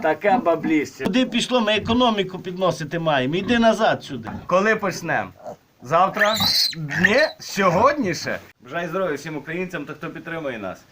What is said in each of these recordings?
таке бабліще. Куди пішло, ми економіку підносити маємо. Іди назад сюди. Коли почнемо? Завтра? Ні, сьогодні ще. Бажаю здоров'я всім українцям та хто підтримує нас.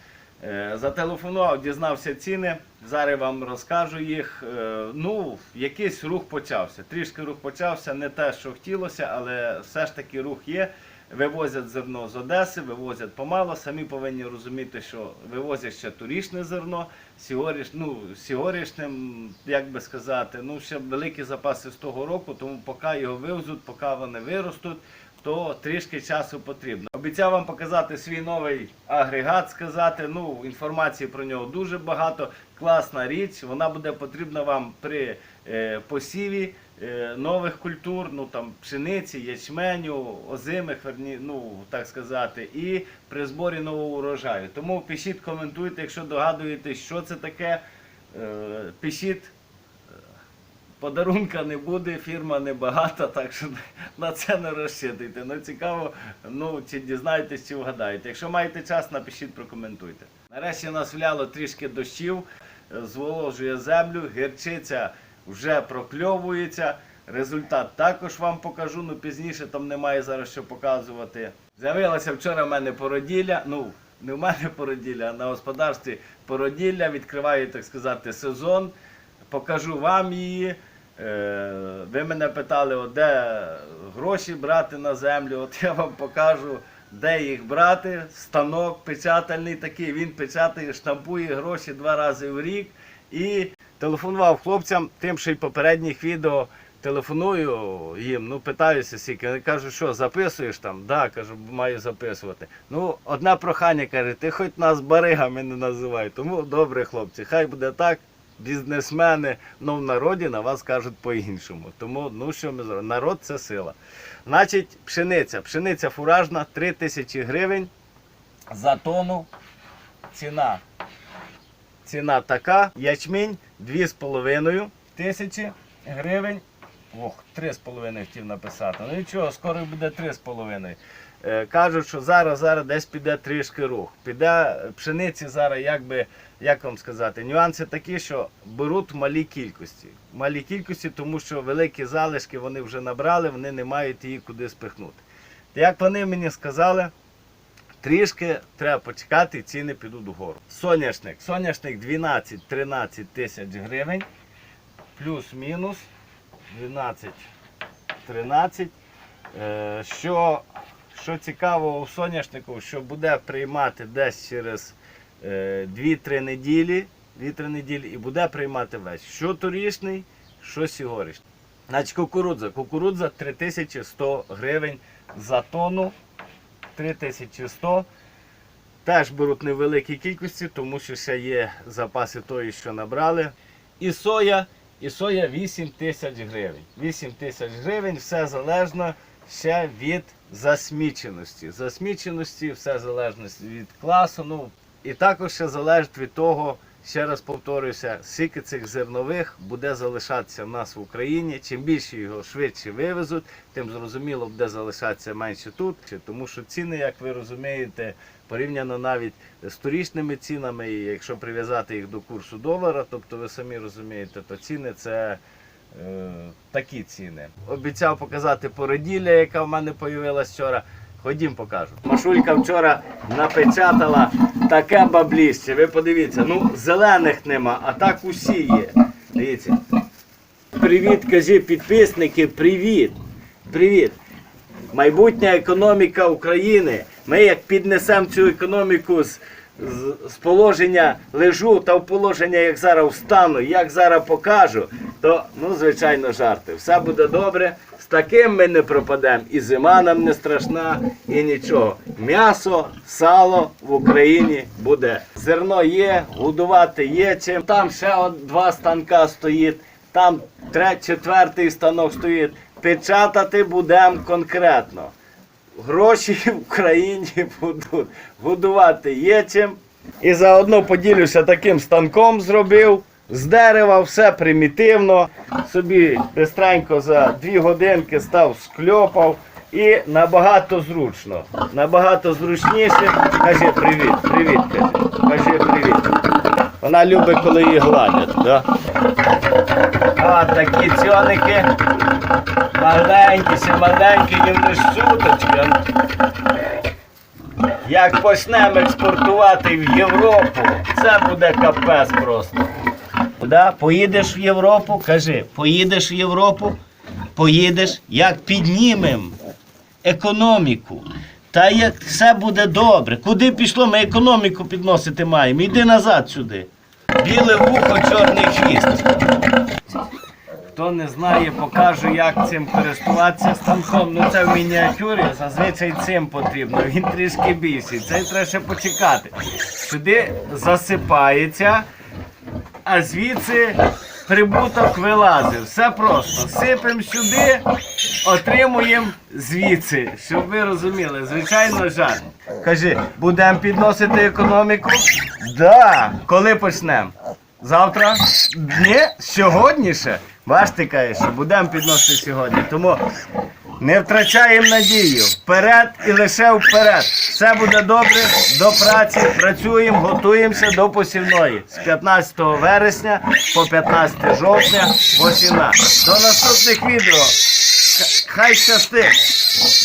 Е, Зателефонував, дізнався ціни. Зараз вам розкажу їх. Е, Ну, якийсь рух почався. Трішки рух почався, не те, що хотілося, але все ж таки рух є. Вивозять зерно з Одеси, вивозять помало. Самі повинні розуміти, що вивозять ще турічне зерно. Сьогодні, ну, сьогоднішнім, як би сказати, ну ще великі запаси з того року, тому поки його вивезуть, поки вони виростуть, то трішки часу потрібно. Обіцяв вам показати свій новий агрегат, сказати. Ну, інформації про нього дуже багато. Класна річ, вона буде потрібна вам при е, посіві е, нових культур, ну там пшениці, ячменю, озимих, ну так сказати, і при зборі нового урожаю. Тому пишіть, коментуйте, якщо догадуєтесь, що це таке. Е, пишіть. Подарунка не буде, фірма не багата, так що на це не розчитуйте. Ну цікаво, ну чи дізнаєтесь, чи вгадаєте. Якщо маєте час, напишіть, прокоментуйте. Нарешті нас вляло трішки дощів, зволожує землю, гірчиця вже прокльовується. Результат також вам покажу, ну пізніше там немає зараз що показувати. З'явилася вчора в мене породілля. Ну, не в мене породілля, а на господарстві породілля. Відкриваю, так сказати, сезон. Покажу вам її. Е, Ви мене питали, де гроші брати на землю. От я вам покажу, де їх брати. Станок печатальний такий. Він печатає, штампує гроші два рази в рік. І телефонував хлопцям, тим, що й попередніх відео телефоную їм, ну питаюся скільки. Кажуть, що записуєш там? Да, кажу, маю записувати. Ну, одне прохання каже, ти хоч нас баригами не називай. Тому добре, хлопці, хай буде так. Бізнесмени ну, в народі на вас кажуть по-іншому. Тому ну що ми зробимо? Народ це сила. Значить, пшениця. Пшениця фуражна 3 тисячі гривень за тонну. Ціна. Ціна така. Ячмінь 2,5 тисячі гривень. Ох, 3,5 хотів написати. Ну нічого, скоро буде 3,5. Е, Кажуть, що зараз, зараз десь піде трішки рух. Піде пшениці зараз, як би, як вам сказати, нюанси такі, що беруть малі кількості. Малі кількості, тому що великі залишки вони вже набрали, вони не мають її куди спихнути. Як вони мені сказали, трішки треба почекати ціни підуть вгору. Соняшник. Соняшник 12-13 тисяч гривень, плюс-мінус 12-13. Е, Що, що цікаво у соняшнику, що буде приймати десь через е, 2-3 неділі, 2-3 неділі і буде приймати весь. Що торішний, що сьогоднішній. Значить, кукурудза. Кукурудза 3100 гривень за тонну. 3100. Теж беруть невеликі кількості, тому що ще є запаси тої, що набрали. І соя, і соя 8 тисяч гривень. 8 тисяч гривень, все залежно ще від засміченості. Засміченості, все залежно від класу. Ну, і також ще залежить від того, ще раз повторюся, скільки цих зернових буде залишатися в нас в Україні. Чим більше його швидше вивезуть, тим зрозуміло буде залишатися менше тут. Тому що ціни, як ви розумієте, порівняно навіть з торічними цінами, і якщо прив'язати їх до курсу долара, тобто ви самі розумієте, то ціни це. Е, такі ціни. Обіцяв показати породілля, яка в мене з'явилася вчора. Ходім покажу. Машулька вчора напечатала таке бабліще. Ви подивіться, ну зелених нема, а так усі є. Дивіться. Привіт, кажи, підписники, привіт. Привіт. Майбутня економіка України. Ми як піднесемо цю економіку з, з, положення лежу та в положення, як зараз встану, як зараз покажу, то ну, звичайно, жарти. Все буде добре. З таким ми не пропадемо. І зима нам не страшна, і нічого. М'ясо, сало в Україні буде. Зерно є, годувати є чим. Там ще два станка стоїть, там третій, четвертий станок стоїть. Печатати будемо конкретно. Гроші в Україні будуть. Годувати є чим. І заодно поділюся таким станком зробив. З дерева все примітивно. Собі бистренько за дві годинки став, скльопав. І набагато зручно. Набагато зручніше. Кажи привіт, привіт. Кажи привіт. Вона любить, коли її гладять. Да? А такі цьоники. Маленькі, ще маленькі, їм лиш суточки. Як почнемо експортувати в Європу, це буде капець просто. Да? Поїдеш в Європу, кажи, поїдеш в Європу, поїдеш, як піднімемо економіку. Та як все буде добре. Куди пішло, ми економіку підносити маємо. Іди назад сюди. Біле вухо, чорний хвіст. Хто не знає, покажу, як цим користуватися станком. Ну це в мініатюрі, зазвичай цим потрібно. Він трішки більший. Цей треба ще почекати. Сюди засипається, а звідси прибуток вилазить. Все просто. Сипемо сюди, отримуємо звідси. Щоб ви розуміли, звичайно, жаль. Кажи, будемо підносити економіку? Да. Коли почнемо? Завтра? Ні, сьогодні ще. Бач, ти кажеш, що будемо підносити сьогодні. Тому не втрачаємо надію. Вперед і лише вперед. Все буде добре, до праці. Працюємо, готуємося до посівної. З 15 вересня по 15 жовтня посівна. До наступних відео. Хай щастить!